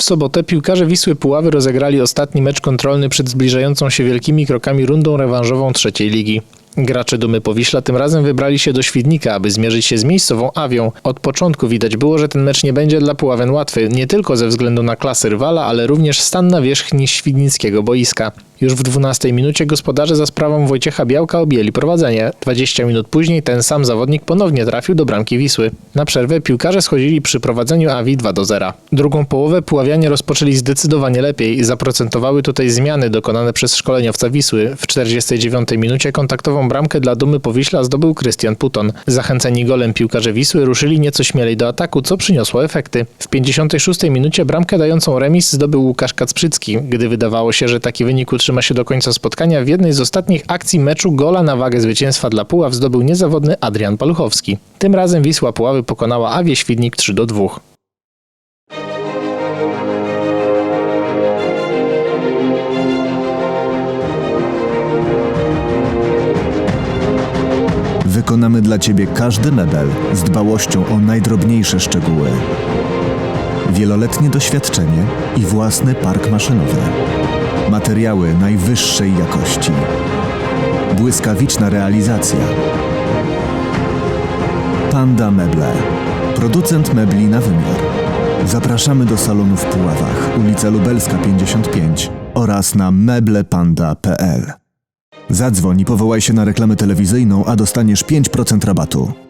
W sobotę piłkarze Wisły Puławy rozegrali ostatni mecz kontrolny przed zbliżającą się wielkimi krokami rundą rewanżową trzeciej ligi. Gracze Dumy Powiśla tym razem wybrali się do Świdnika, aby zmierzyć się z miejscową Awią. Od początku widać było, że ten mecz nie będzie dla Puławian łatwy, nie tylko ze względu na klasę rywala, ale również stan nawierzchni świdnickiego boiska. Już w 12 minucie gospodarze za sprawą Wojciecha Białka objęli prowadzenie. 20 minut później ten sam zawodnik ponownie trafił do bramki Wisły. Na przerwę piłkarze schodzili przy prowadzeniu Awi 2 do 0. Drugą połowę Puławianie rozpoczęli zdecydowanie lepiej. Zaprocentowały tutaj zmiany dokonane przez szkoleniowca Wisły. W 49 minucie kontaktową bramkę dla Dumy Powiśla zdobył Krystian Puton. Zachęceni golem piłkarze Wisły ruszyli nieco śmielej do ataku, co przyniosło efekty. W 56 minucie bramkę dającą remis zdobył Łukasz Kacprzycki. Gdy wydawało się, że taki wynik utrzyma się do końca spotkania, w jednej z ostatnich akcji meczu gola na wagę zwycięstwa dla Puław zdobył niezawodny Adrian Paluchowski. Tym razem Wisła Puławy pokonała Awie Świdnik 3 do 2. Wykonamy dla Ciebie każdy mebel z dbałością o najdrobniejsze szczegóły. Wieloletnie doświadczenie i własny park maszynowy. Materiały najwyższej jakości. Błyskawiczna realizacja. Panda Meble. Producent mebli na wymiar. Zapraszamy do salonu w Puławach, ulica Lubelska 55 oraz na meblepanda.pl. Zadzwoń i powołaj się na reklamę telewizyjną, a dostaniesz 5% rabatu.